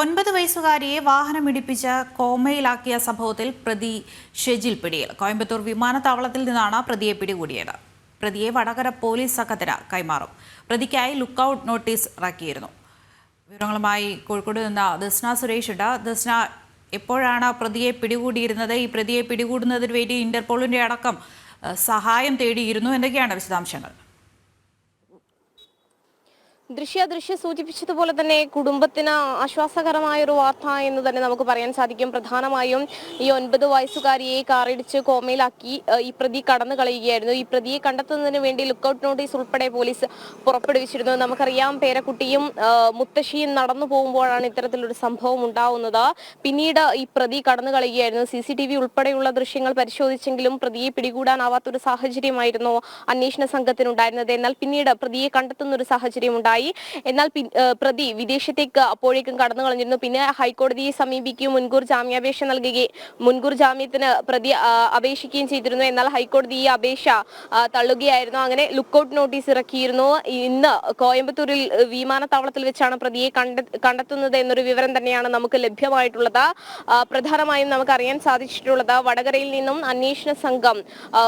ഒൻപത് വയസ്സുകാരിയെ വാഹനമിടിപ്പിച്ച് കോമയിലാക്കിയ സംഭവത്തിൽ പ്രതി ഷെജിൽ പിടിയിൽ. കോയമ്പത്തൂർ വിമാനത്താവളത്തിൽ നിന്നാണ് പ്രതിയെ പിടികൂടിയത്. പ്രതിയെ വടകര പോലീസ് സംഘത്തിന് കൈമാറും. പ്രതിക്കായി ലുക്കൌട്ട് നോട്ടീസ് ഇറക്കിയിരുന്നു. വിവരങ്ങളുമായി കോഴിക്കോട് നിന്ന് ദസ്ന സുരേഷ് ഉണ്ട്. ദസ്ന എപ്പോഴാണ് പ്രതിയെ പിടികൂടിയിരുന്നത്? ഈ പ്രതിയെ പിടികൂടുന്നതിന് വേണ്ടി ഇന്റർപോളിന്റെ അടക്കം സഹായം തേടിയിരുന്നു. എന്തൊക്കെയാണ് വിശദാംശങ്ങൾ? ദൃശ്യ ദൃശ്യ സൂചിപ്പിച്ചതുപോലെ തന്നെ കുടുംബത്തിന് ആശ്വാസകരമായ ഒരു വാർത്ത എന്ന് തന്നെ നമുക്ക് പറയാൻ സാധിക്കും. പ്രധാനമായും ഈ ഒൻപത് വയസ്സുകാരിയെ കാറിടിച്ച് കോമയിലാക്കി ഈ പ്രതി കടന്നു കളയുകയായിരുന്നു. ഈ പ്രതിയെ കണ്ടെത്തുന്നതിന് വേണ്ടി ലുക്കൌട്ട് നോട്ടീസ് ഉൾപ്പെടെ പോലീസ് പുറപ്പെടുവിച്ചിരുന്നു. നമുക്കറിയാം പേരക്കുട്ടിയും മുത്തശ്ശിയും നടന്നു പോകുമ്പോഴാണ് ഇത്തരത്തിലൊരു സംഭവം ഉണ്ടാവുന്നത്. പിന്നീട് ഈ പ്രതി കടന്നു കളയുകയായിരുന്നു. സി സി ടി വി ഉൾപ്പെടെയുള്ള ദൃശ്യങ്ങൾ പരിശോധിച്ചെങ്കിലും പ്രതിയെ പിടികൂടാനാവാത്തൊരു സാഹചര്യമായിരുന്നു അന്വേഷണ സംഘത്തിനുണ്ടായിരുന്നത്. എന്നാൽ പിന്നീട് പ്രതിയെ കണ്ടെത്തുന്ന ഒരു സാഹചര്യം ഉണ്ടായി എന്നാൽ പിൻ- ഏഹ് പ്രതി വിദേശത്തേക്ക് അപ്പോഴേക്കും കടന്നു കളഞ്ഞിരുന്നു. പിന്നെ ഹൈക്കോടതിയെ സമീപിക്കുകയും മുൻകൂർ ജാമ്യാപേക്ഷ നൽകുകയും മുൻകൂർ ജാമ്യത്തിന് പ്രതി അപേക്ഷിക്കുകയും ചെയ്തിരുന്നു. എന്നാൽ ഹൈക്കോടതി ഈ അപേക്ഷ തള്ളുകയായിരുന്നു. അങ്ങനെ ലുക്കൌട്ട് നോട്ടീസ് ഇറക്കിയിരുന്നു. ഇന്ന് കോയമ്പത്തൂരിൽ വിമാനത്താവളത്തിൽ വെച്ചാണ് പ്രതിയെ കണ്ടെ- കണ്ടെത്തുന്നത് എന്നൊരു വിവരം തന്നെയാണ് നമുക്ക് ലഭ്യമായിട്ടുള്ളത്. പ്രധാനമായും നമുക്ക് അറിയാൻ സാധിച്ചിട്ടുള്ളത് വടകരയിൽ നിന്നും അന്വേഷണ സംഘം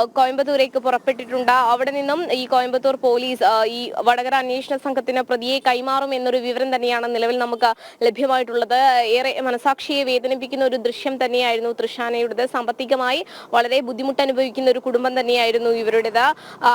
കോയമ്പത്തൂരേക്ക് പുറപ്പെട്ടിട്ടുണ്ട്. അവിടെ നിന്നും ഈ കോയമ്പത്തൂർ പോലീസ് ഈ വടകര അന്വേഷണ സംഘത്തിന് പ്രതിയെ കൈമാറും എന്നൊരു വിവരം തന്നെയാണ് നിലവിൽ നമുക്ക് ലഭ്യമായിട്ടുള്ളത്. ഏറെ മനസാക്ഷിയെ വേദനിപ്പിക്കുന്ന ഒരു ദൃശ്യം തന്നെയായിരുന്നു തൃഷാനയുടേത്. സാമ്പത്തികമായി വളരെ ബുദ്ധിമുട്ട് അനുഭവിക്കുന്ന ഒരു കുടുംബം തന്നെയായിരുന്നു ഇവരുടേത്.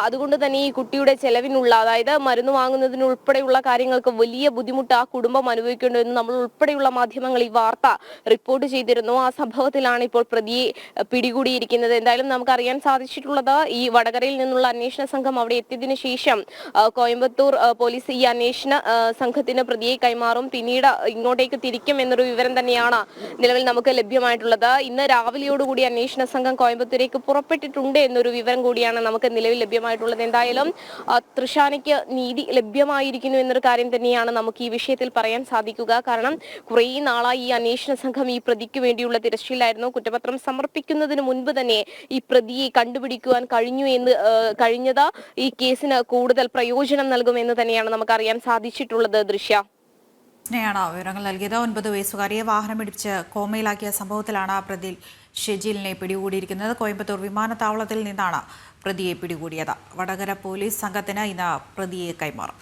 അതുകൊണ്ട് തന്നെ ഈ കുട്ടിയുടെ ചെലവിനുള്ള അതായത് മരുന്ന് വാങ്ങുന്നതിന് ഉൾപ്പെടെയുള്ള കാര്യങ്ങൾക്ക് വലിയ ബുദ്ധിമുട്ട് ആ കുടുംബം അനുഭവിക്കേണ്ടതെന്ന് നമ്മൾ ഉൾപ്പെടെയുള്ള മാധ്യമങ്ങൾ ഈ വാർത്ത റിപ്പോർട്ട് ചെയ്തിരുന്നു. ആ സംഭവത്തിലാണ് ഇപ്പോൾ പ്രതിയെ പിടികൂടിയിരിക്കുന്നത്. എന്തായാലും നമുക്ക് അറിയാൻ സാധിച്ചിട്ടുള്ളത് ഈ വടകരയിൽ നിന്നുള്ള അന്വേഷണ സംഘം അവിടെ എത്തിയതിനു ശേഷം കോയമ്പത്തൂർ പോലീസ് ഈ അന്വേഷണ സംഘത്തിന് പ്രതിയെ കൈമാറും. പിന്നീട് ഇങ്ങോട്ടേക്ക് തിരിക്കും എന്നൊരു വിവരം തന്നെയാണ് നിലവിൽ നമുക്ക് ലഭ്യമായിട്ടുള്ളത്. ഇന്ന് രാവിലെയോടുകൂടി അന്വേഷണ സംഘം കോയമ്പത്തൂരേക്ക് പുറപ്പെട്ടിട്ടുണ്ട് എന്നൊരു വിവരം കൂടിയാണ് നമുക്ക് നിലവിൽ ലഭ്യമായിട്ടുള്ളത്. എന്തായാലും തൃഷാനയ്ക്ക് നീതി ലഭ്യമായിരിക്കുന്നു എന്നൊരു കാര്യം തന്നെയാണ് നമുക്ക് ഈ വിഷയത്തിൽ പറയാൻ സാധിക്കുക. കാരണം കുറെ നാളായി ഈ അന്വേഷണ സംഘം ഈ പ്രതിക്ക് വേണ്ടിയുള്ള തിരച്ചിലായിരുന്നു. കുറ്റപത്രം സമർപ്പിക്കുന്നതിന് മുൻപ് തന്നെ ഈ പ്രതിയെ കണ്ടുപിടിക്കുവാൻ കഴിഞ്ഞു എന്ന് കഴിഞ്ഞത് ഈ കേസിന് കൂടുതൽ പ്രയോജനം നൽകുമെന്ന് തന്നെയാണ് നമുക്ക് അറിയാൻ സാധിച്ചിട്ടുള്ളത് ദൃശ്യ? സ്നേഹയാണ് വിവരങ്ങൾ നൽകിയത് ഒൻപത് വയസ്സുകാരിയെ വാഹനമിടിച്ച് കോമയിലാക്കിയ സംഭവത്തിലാണ് പ്രതി ഷെജീലിനെ പിടികൂടിയിരിക്കുന്നത്. കോയമ്പത്തൂർ വിമാനത്താവളത്തിൽ നിന്നാണ് പ്രതിയെ പിടികൂടിയത്. വടകര പോലീസ് സംഘത്തിന് ഇന്ന് പ്രതിയെ കൈമാറും.